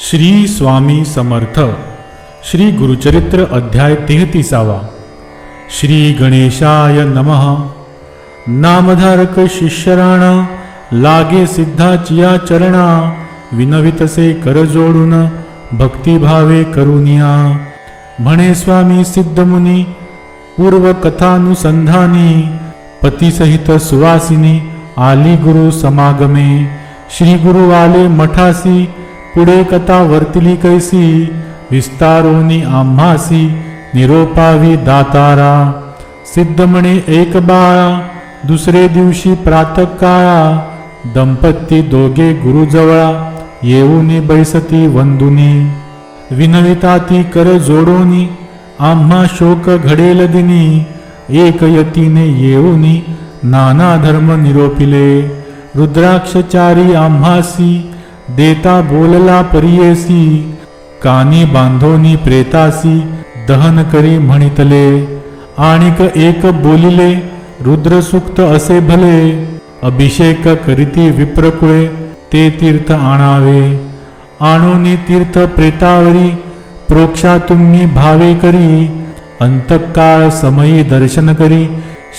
श्री स्वामी समर्थ. श्री गुरुचरित्र अध्याय तेहतीसावा. श्री गणेशाय नमः. नामधारक शिष्यराण लागे सिद्धाचिया चरणा विनवितसे कर जोडून भक्तिभावे करुनिया. म्हणे स्वामी सिद्धमुनी पूर्व कथानुसंधानी पतीसहित सुवासिनी आली गुरु समागमे. श्री गुरु आले मठासी पुढे कथा वर्तिली कैसी? विस्तारोनी आम्हासी निरोपावी दातारा. सिद्ध म्हणे एक बाळा दुसरे दिवशी प्रातकाळा दंपती दोघे गुरुजवळा येऊनी बैसती वंदुनी. विनविता ती कर जोडोनी आम्हा शोक घडेल दिनी. एक यतीने येऊनी नाना धर्म निरोपिले. रुद्राक्षचारी आम्हासी देता बोलला परियेसी कानी बांधोनी प्रेतासी दहन करी म्हणितले. आणिक एक बोलिले रुद्रसुक्त असे भले अभिषेक करीती विप्रकुळे ते तीर्थ आणावे. आणोनी तीर्थ प्रेतावरी प्रोक्षा तुम्ही भावे करी. अंतकाळ समयी दर्शन करी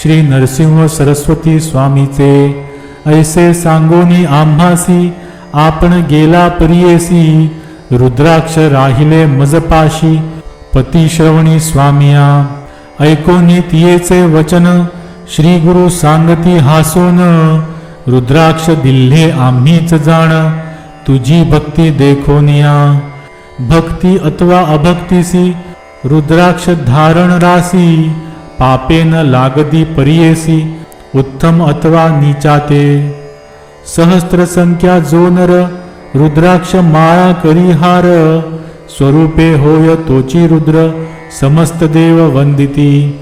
श्री नरसिंह सरस्वती स्वामीचे. ऐसे सांगोनी आम्हासी आपण गेला परियेसी रुद्राक्ष राहिले मजपाशी पती श्रवणी स्वामिया ऐकोनी तियेचे वचन श्री गुरु सांगती हासून रुद्राक्ष दिल्हे आम्हीच जाण तुझी भक्ती देखोनिया भक्ती अथवा अभक्तीसी रुद्राक्ष धारण रासी पापेन लागदी परियेसी उत्तम अथवा नीचाते सहस्त्र संख्या जो नर रुद्राक्ष माळा करिहार स्वरूपे होय तोची रुद्र समस्त देव वंदिती.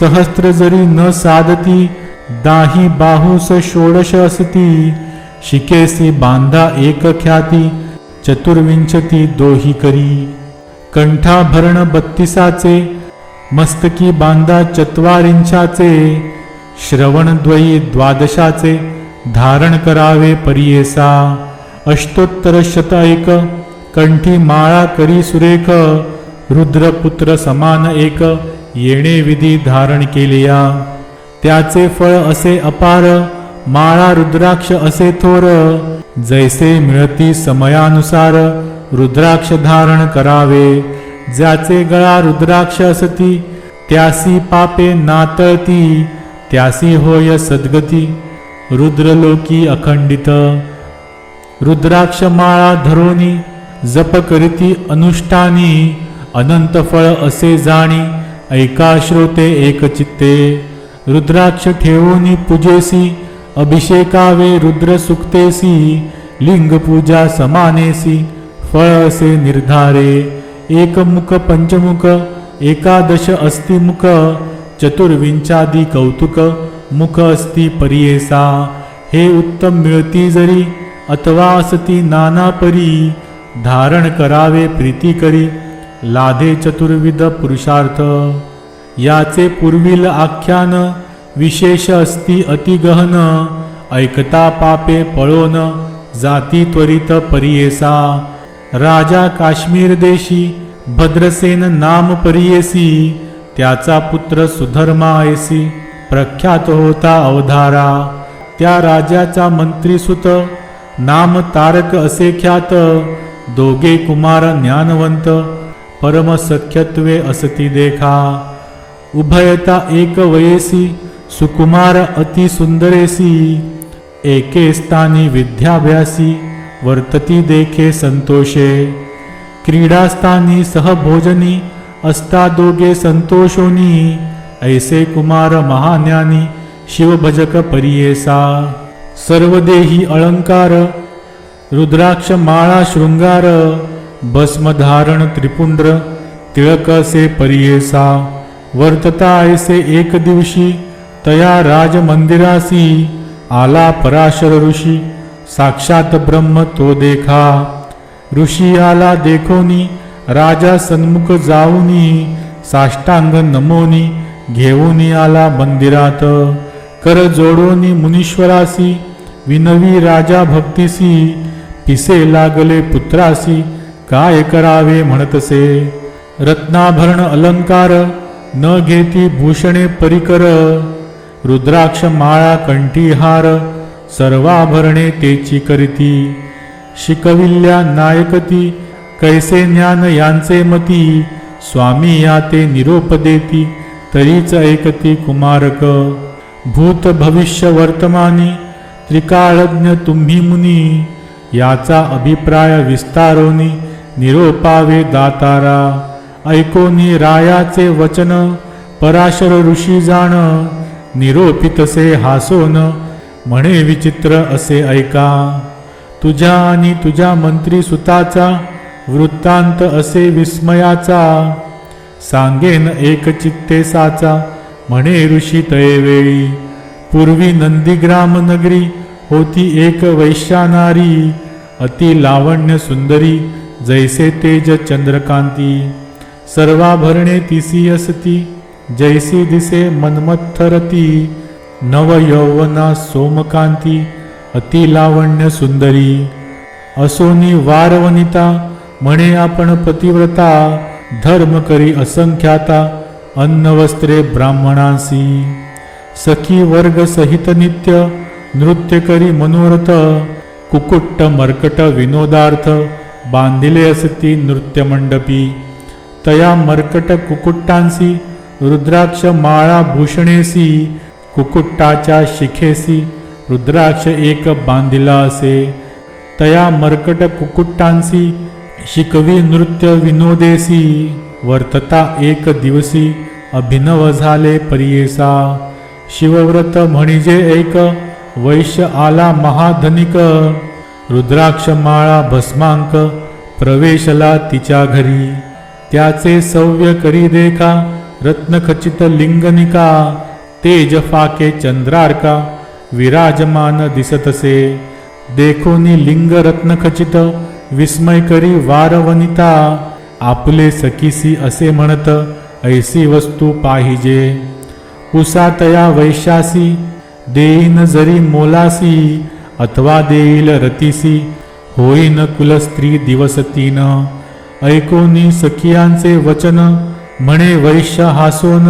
सहस्त्र जरी न साधती दाही बाहुस षोडश असती. शिकेसी बांधा एक ख्याती चतुर्विंशती दोही करी. कंठाभरण बत्तीसाचे मस्तकी बांधा चत्वारिंशाचे. श्रवणद्वयी द्वादशाचे धारण करावे परियेसा। अष्टोत्तर शत एक कंठी माळा करी सुरेख रुद्रपुत्र समान एक येणे विधी धारण केलिया। त्याचे फळ असे अपार माळा रुद्राक्ष असे थोर जैसे मिळती समयानुसार रुद्राक्ष धारण करावे। ज्याचे गळा रुद्राक्ष असती त्यासी पापे नातळती त्यासी होय सद्गती। रुद्रलोकी अखंडित रुद्राक्ष माळा धरोनी जप करीती अनुष्ठानी अनंत फळ असे जाणी ऐका श्रोते एकचित्ते रुद्राक्ष ठेवोनी पूजेसी अभिषेकावे रुद्र सुक्तेसी लिंग पूजा समानेसी फळ असे निर्धारे एकमुख पंचमुख एकादश अस्तिमुख चतुर्विंचादी कौतुक मुख अस्ति परियेसा हे उत्तम मिळती जरी अथवा असती नाना परी। धारण करावे प्रीती करी लाधे चतुर्विध पुरुषार्थ। याचे पूर्वील आख्यान विशेष असती अतिगहन ऐकता पापे पळोन जाती त्वरित परियेसा राजा काश्मीर देशी भद्रसेन नाम परियेसी। त्याचा पुत्र सुधर्मा ऐसी। प्रख्यात होता अवधारा. त्या राजाचा मंत्रीसुत नाम तारक असे ख्यात. दोघे कुमार ज्ञानवंत परम सख्यत्वे असती देखा. उभयता एक वयेसी सुकुमार अति सुंदरेसी. एके स्थानी विद्याभ्यासी वर्तती देखे संतोषे. क्रीडास्थानी सहभोजनी असता दोघे संतोषोनी. ऐसे कुमार महाज्ञानी शिवभजक परियेसा सर्वदेही अलंकार रुद्राक्ष माळा शृंगार भस्मधारण त्रिपुंड्र तिळकसे परियेसा वर्तता ऐसे एक दिवशी तया राज मंदिरासी आला पराशर ऋषी साक्षात ब्रह्म तो देखा। ऋषी आला देखोनी राजा सन्मुख जाऊनी साष्टांग नमोनी घेऊन आला मंदिरात. कर जोडोनी मुनीश्वरासी विनवी राजा भक्तीसी पिसे लागले पुत्रासी काय करावे म्हणतसे? रत्नाभरण अलंकार न घेती भूषणे परिकर. रुद्राक्ष माळा कंठीहार सर्वाभरणे तेची करीती. शिकविल्या नायकती कैसे ज्ञान यांचे मती स्वामी या ते निरोप देती. तरीच ऐकती कुमारक भूत भविष्य वर्तमानी त्रिकाळज्ञ तुम्ही मुनी याचा अभिप्राय विस्तारोनी निरोपावे दातारा ऐकोनी रायाचे वचन पराशर ऋषी जाण निरोपितसे हासोन म्हणे विचित्र असे ऐका तुझ्या आणि तुझ्या मंत्री सुताचा वृत्तांत असे विस्मयाचा सांगेन एक चित्ते साचा. म्हणे ऋषी तयवेळी पूर्वी नंदीग्राम नगरी होती एक वैश्यानारी. अति लावण्य सुंदरी जैसे तेज चंद्रकांती. सर्वाभरणे तिसी असती जैसी दिसे मनमत्थरती नव यौवना सोमकांती अति लावण्य सुंदरी. असोनी वारवनिता म्हणे आपण पतिव्रता. धर्म करी असंख्याता अन्नवस्त्रे ब्राह्मणांसी. सखी वर्ग सहित नित्य नृत्य करी मनोरथ कुकुट्ट मर्कट विनोदार्थ बांधिले असती नृत्यमंडपी तया मर्कट कुकुट्टांसी रुद्राक्ष माळा भूषणेसी कुकुट्टाच्या शिखेसी रुद्राक्ष एक बांधिला असे. तया मर्कट कुकुट्टांसी शिकवी नृत्य विनोदेसी वर्तता एक दिवसी अभिनव झाले परियेसा. शिवव्रत म्हणजे एक वैश्य आला महाधनिक. रुद्राक्ष माळा भस्मांक प्रवेशला तिच्या घरी. त्याचे सव्य करी देखा रत्नखचित लिंगनिका. तेज फाके चंद्रार्का विराजमान दिसतसे. देखोनी लिंग रत्नखचित विस्मय करी वारवनिता आपले सखीसी असे म्हणत ऐसी वस्तू पाहिजे. उसातया वैशासी देईन जरी मोलासी अथवा देईल रतीसी होईन कुलस्त्री दिवसतीन. ऐकोनी सखियांचे वचन म्हणे वैश्य हासोन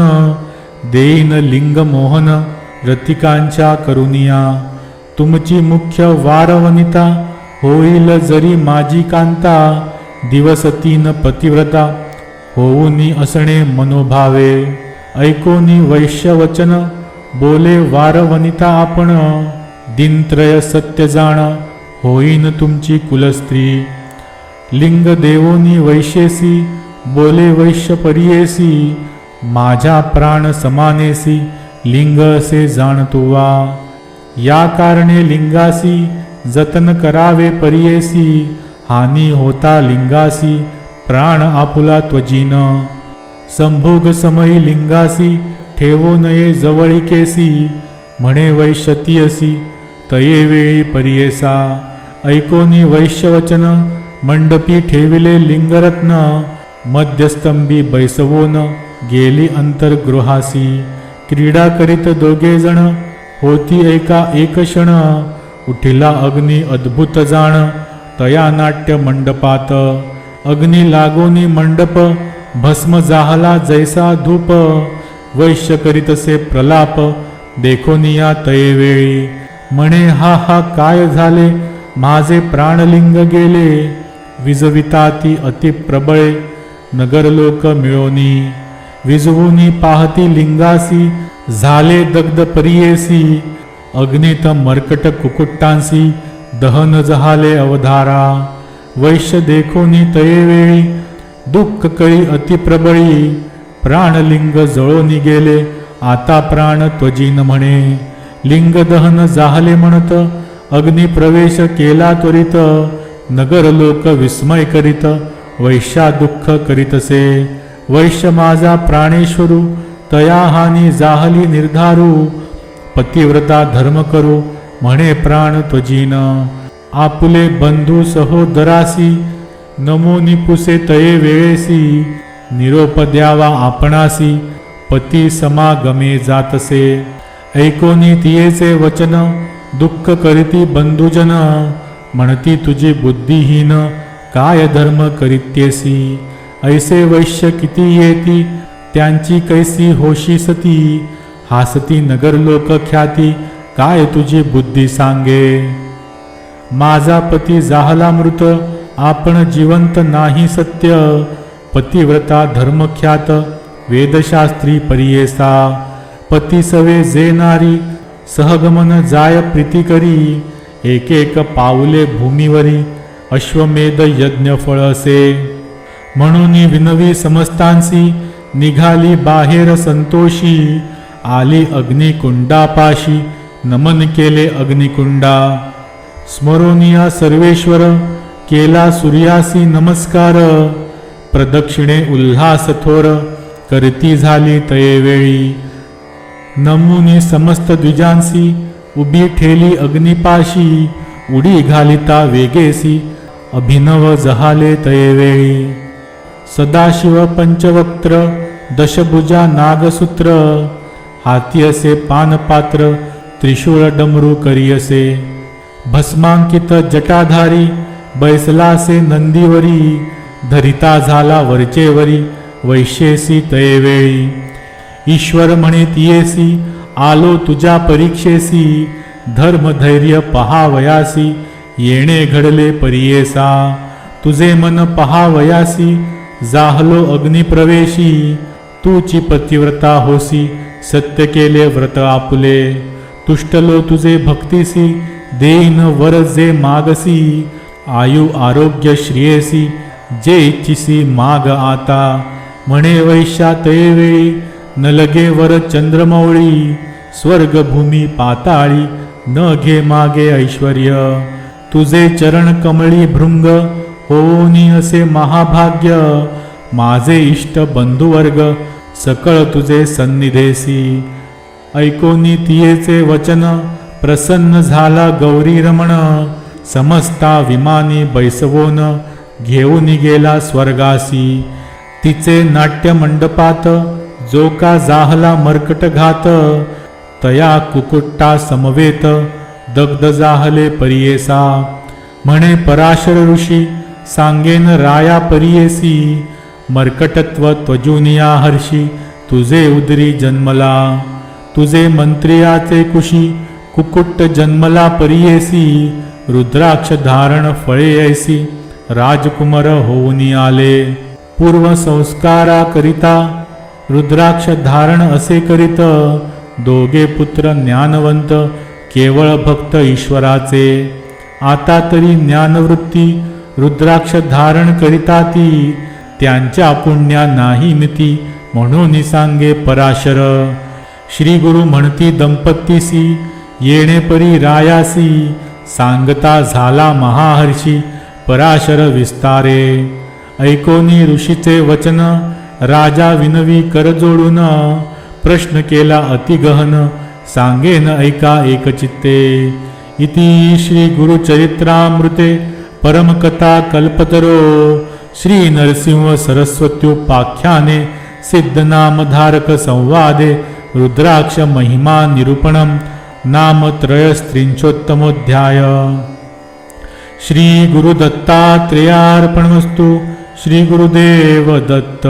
देईन लिंग मोहन रतिकांच्या करुनिया. तुमची मुख्य वारवनिता होईल जरी माझी कांता दिवस तीन पतिव्रता. होऊनी असणे मनोभावे ऐकोनी वैश्यवचन. बोले वारवनिता आपण दिनत्रय सत्य जाण. होईन तुमची कुलस्त्री. लिंग देवोनी वैशेसी बोले वैश्य परियेसी. माझ्या प्राण समानेसी लिंग असे जाणतो वा या कारणे लिंगासी जतन करावे परियेसी हानी होता लिंगासी प्राण आपुला त्वजीन. संभोग समयी लिंगासी ठेवो नये जवळिकेसी म्हणे वैश्यतीयसी तये वेळी परियेसा. ऐकोनी वैश्यवचन मंडपी ठेविले लिंगरत्न मध्यस्तंभी बैसवोन गेली अंतर्गृहासी. क्रीडा करीत दोघे जण होती एका एक क्षण उठिला अग्नी अद्भुत जाण? तया नाट्य मंडपात. अग्नी लागोनी मंडप भस्म जाहला जैसा धूप. वैश्य करीतसे प्रलाप देखोनिया तयेवेळी म्हणे हा हा काय झाले? माझे प्राणलिंग गेले. विजविता ती अति प्रबळे नगरलोक मिळोनी. विजवूनी पाहती लिंगासी झाले दग्ध परियेसी अग्नित मर्कट कुकुट्टांसी दहन जहाले अवधारा वैश्य देखोनी तयेवेळी दुःख कळी अतिप्रबळी प्राणलिंग जळोनी गेले आता प्राण त्वजीन म्हणे. लिंग दहन जाहले म्हणत अग्नी प्रवेश केला त्वरित नगर लोक विस्मय करीत वैश्या दुःख करीतसे. वैश्य माझा प्राणेश्वरू तया हानी जाहली निर्धारू पतिव्रता धर्म करो म्हणे प्राण त्वजीन. आपुले बंधू सहोदरासी नमो निपुसे तये वेळेसी. निरोप द्यावा आपणासी पती समागमे जातसे. ऐकोनी तियेचे वचन दुःख करीती बंधुजन. म्हणती तुझी बुद्धिहीन काय धर्म करीत्येसी? ऐसे वैश्य किती येती त्यांची कैसी होशी सती हासती नगर लोक ख्याती काय तुझी बुद्धी सांगे? माझा पती जाहला मृत आपण जिवंत नाही सत्य. पतिव्रता धर्मख्यात वेदशास्त्री परियेसा. पती सवे जे नारी सहगमन जाय प्रीती करी. एक एक पाऊले भूमीवरी अश्वमेध यज्ञ फळ असे. म्हणून विनवी समस्तांसी निघाली बाहेर संतोषी. आली अग्निकुंडापाशी. नमन केले अग्निकुंडा. स्मरोनिया सर्वेश्वर केला सूर्यासी नमस्कार. प्रदक्षिणे उल्हास थोर करती झाली तयेवेळी. नमुनी समस्त द्विजांसी उभी ठेली अग्निपाशी. उडी घालिता वेगेसी अभिनव जहाले तयेवेळी. सदाशिव पंचवक्त्र दशभुजा नागसूत्र. हाती असे पानपात्र त्रिशूळ डमरू करियसे. भस्मांकित जटाधारी बैसलासे नंदीवरी धरिता झाला वरचेवरी वैश्येसी तयेवेळी. ईश्वर म्हणित येसी आलो तुझ्या परीक्षेसी धर्म धैर्य पहावयासी येणे घडले परियेसा. तुझे मन पहावयासी जाहलो अग्निप्रवेशी तूची पतिव्रता होसी सत्य केले व्रत आपुले. तुष्टलो तुझे भक्तीसी देईन वर जे मागसी. आयु आरोग्य श्रियेसी जे इच्छिसी माग आता. म्हणे वैश्या तयेवेळी न लगे वर चंद्रमौळी. स्वर्ग भूमी पाताळी न घे मागे ऐश्वर तुझे चरण कमळी भृंग होनी असे महाभाग्य. माझे इष्ट बंधुवर्ग सकळ तुझे सन्निधेसी. ऐकोनी तियेचे वचन प्रसन्न झाला गौरी रमण. समस्ता विमानी बैसवोन घेऊन गेला स्वर्गासी. तिचे नाट्य मंडपात जो का जाहला मर्कट घात. तया कुकुट्टा समवेत दग्ध जाहले परियेसा. म्हणे पराशर ऋषी सांगेन राया परियेसी. मर्कटत्व त्वजुनिया हर्षी तुझे उदरी जन्मला. तुझे मंत्रियाचे कुशी कुकुट जन्मला परियेसी रुद्राक्ष धारण फळे ऐसी राजकुमार होऊन आले. पूर्व संस्कारा करिता रुद्राक्ष धारण असे करीत. दोघे पुत्र ज्ञानवंत केवळ भक्त ईश्वराचे. आता तरी ज्ञानवृत्ती रुद्राक्ष धारण करिता ती. त्यांच्या पुण्या नाही मिती म्हणून सांगे पराशर. श्री गुरु म्हणती दंपतीसी येणे परी रायासी सांगता झाला महाहर्षी पराशर विस्तारे. ऐकोनी ऋषीचे वचन राजा विनवी कर जोडून प्रश्न केला अतिगहन सांगेन ऐका एकचित्ते. इति श्री गुरुचरित्रामृते परमकथा कल्पतरो. श्री नरसिंह सरस्वत्युपाख्याने सिद्धनामधारक संवादे रुद्राक्ष महिमा निरूपणम नाम त्रयस्त्रिंशोत्तमोध्याय श्री गुरुदत्तात्रेयार्पणमस्तु श्री गुरुदेव दत्त